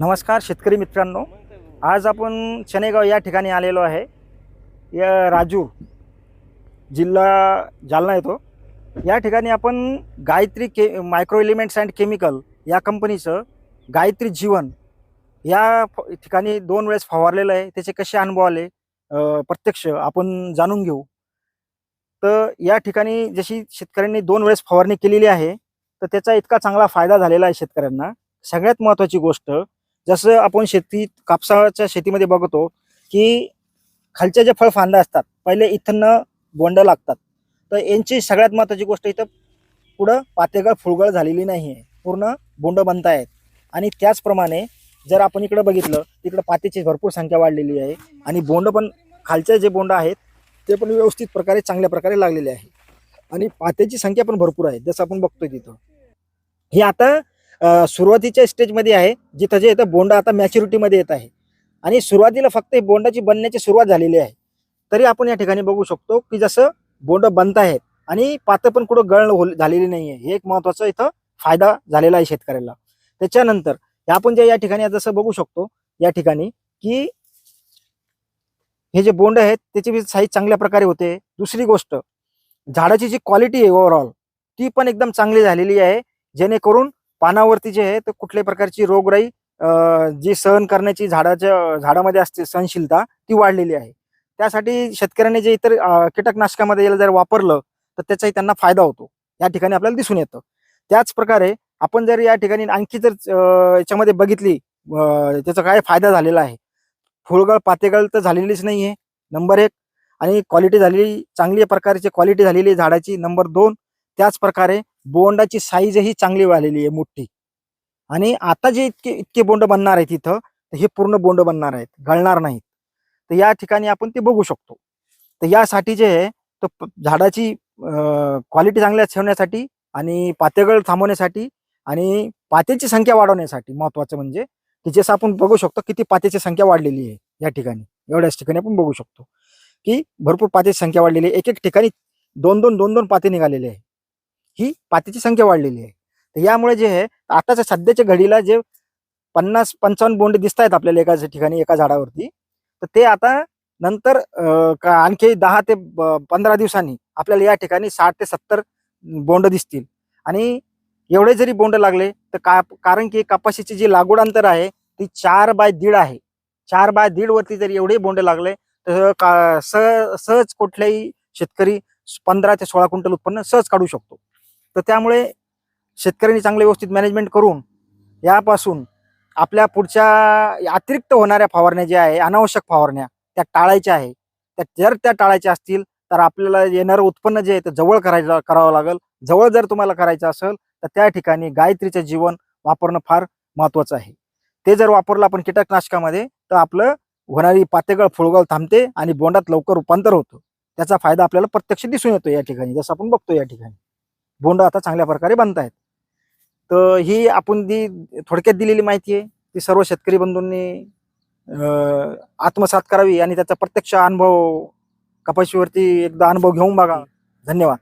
नमस्कार शेतकरी मित्रांनो. आज आपण चनेगाव या ठिकाणी आलेलो आहे. या राजूर जिल्हा जालना येतो. या ठिकाणी आपण Gayatri K micro elements and chemical या कंपनीचं गायत्री जीवन या ठिकाणी दोन वेळेस फवारलेलं आहे. त्याचे कसे अनुभव आले? प्रत्यक्ष आपण जाणून घेऊ. तर या ठिकाणी जशी शेतकऱ्यांनी दोन वेळेस फवारणी केलेली आहे तर त्याचा इतका चांगला फायदा झालेला आहे शेतकऱ्यांना. सगळ्यात महत्त्वाची गोष्ट जसं आपण शेती कापसाच्या शेतीमध्ये बघतो की खालच्या ज्या फळफांद्या असतात पहिले इथं बोंड लागतात. तर यांची सगळ्यात महत्त्वाची गोष्ट इथं पुढं पातेगळ फुलगळ झालेली नाही आहे. पूर्ण बोंड बनतायत आणि त्याचप्रमाणे जर आपण इकडं बघितलं तिकडं पातेची भरपूर संख्या वाढलेली आहे. आणि बोंड पण खालचे जे बोंड आहेत ते पण व्यवस्थित प्रकारे चांगल्या प्रकारे लागलेले आहे. आणि पात्याची संख्या पण भरपूर आहे जसं आपण बघतोय तिथं. हे आता सुरुवातीच्या स्टेजमध्ये आहे जिथं जे येतं बोंड आता मॅच्युरिटीमध्ये येत आहे. आणि सुरुवातीला फक्त बोंडाची बनण्याची सुरुवात झालेली आहे. तरी आपण या ठिकाणी बघू शकतो की जसं बोंड बनत आहेत आणि पातं पण कुठं गळण हो झालेली नाही आहे हे एक महत्त्वाचा इथं फायदा झालेला आहे शेतकऱ्याला. त्याच्यानंतर आपण जे या ठिकाणी जसं बघू शकतो या ठिकाणी की हे जे बोंड आहेत त्याची साईज चांगल्या प्रकारे होते. दुसरी गोष्ट झाडाची जी क्वालिटी आहे ओव्हरऑल ती पण एकदम चांगली झालेली आहे. जेणेकरून पानावरती जे आहे तर कुठल्याही प्रकारची रोगराई जी सहन करण्याची झाडाच्या झाडामध्ये असते सहनशीलता ती वाढलेली आहे. त्यासाठी शेतकऱ्यांनी जे इतर कीटकनाशकामध्ये याला जर वापरलं तर त्याचाही त्यांना फायदा होतो. या ठिकाणी आपल्याला दिसून येतं. त्याच प्रकारे आपण जर या ठिकाणी आणखी जर याच्यामध्ये बघितली त्याचा काय फायदा झालेला आहे? फुलगळ पातेगळ तर झालेलीच नाही आहे नंबर एक. आणि क्वालिटी झालेली चांगली प्रकारची क्वालिटी झालेली आहे झाडाची नंबर दोन. त्याच प्रकारे बोंडाची साईजही चांगली वाढलेली आहे मोठी. आणि आता जे इतके इतके बोंड बनणार आहेत इथं तर हे पूर्ण बोंड बनणार आहेत गळणार नाहीत. तर या ठिकाणी आपण ते बघू शकतो. तर यासाठी जे आहे तर झाडाची क्वालिटी चांगल्या ठेवण्यासाठी आणि पातेगळ थांबवण्यासाठी आणि पात्याची संख्या वाढवण्यासाठी महत्वाचं म्हणजे की जसं आपण बघू शकतो किती पात्याची संख्या वाढलेली आहे या ठिकाणी. एवढ्याच ठिकाणी आपण बघू शकतो. की भरपूर पात्याची संख्या वाढलेली आहे. एक एक ठिकाणी दोन दोन दोन दोन पाते निघालेले आहे. ही पातीची संख्या वाढलेली आहे. तर यामुळे जे आहे आताच्या सध्याच्या घडीला जे पन्नास पंचावन्न बोंड दिसत आहेत आपल्याला एकाच ठिकाणी एका झाडावरती तर ते आता नंतर का आणखी दहा ते पंधरा दिवसांनी आपल्याला या ठिकाणी साठ ते सत्तर बोंड दिसतील. आणि एवढे जरी बोंड लागले तर का कारण की कपाशीची जी लागवड अंतर आहे ती चार बाय दीड आहे. चार बाय दीड वरती जरी एवढे बोंड लागले तर का सह सहज कुठल्याही शेतकरी पंधरा ते सोळा क्विंटल उत्पन्न सहज काढू शकतो. तर त्यामुळे शेतकऱ्यांनी चांगले व्यवस्थित मॅनेजमेंट करून यापासून आपल्या पुढच्या अतिरिक्त होणाऱ्या फवारण्या ज्या आहे अनावश्यक फवारण्या त्या टाळायच्या आहे. त्या जर त्या टाळायच्या असतील तर आपल्याला येणारं उत्पन्न जे आहे ते जवळ करायचं करावं लागेल. जवळ जर तुम्हाला करायचं असेल तर त्या ठिकाणी गायत्रीचं जीवन वापरणं फार महत्वाचं आहे. ते जर वापरलं आपण कीटकनाशकामध्ये तर आपलं होणारी पातेगळ फुळगळ थांबते आणि बोंडात लवकर रूपांतर होतं. त्याचा फायदा आपल्याला प्रत्यक्ष दिसून येतो या ठिकाणी जसं आपण बघतो या ठिकाणी. बोंड आता चांगल्या प्रकारे बनत आहेत. तर ही आपण जी थोडक्यात दिलेली माहिती आहे ती सर्व शेतकरी बंधूंनी आत्मसात करावी आणि त्याचा प्रत्यक्ष अनुभव कपाशीवरती एकदा अनुभव घेऊन बघा. धन्यवाद.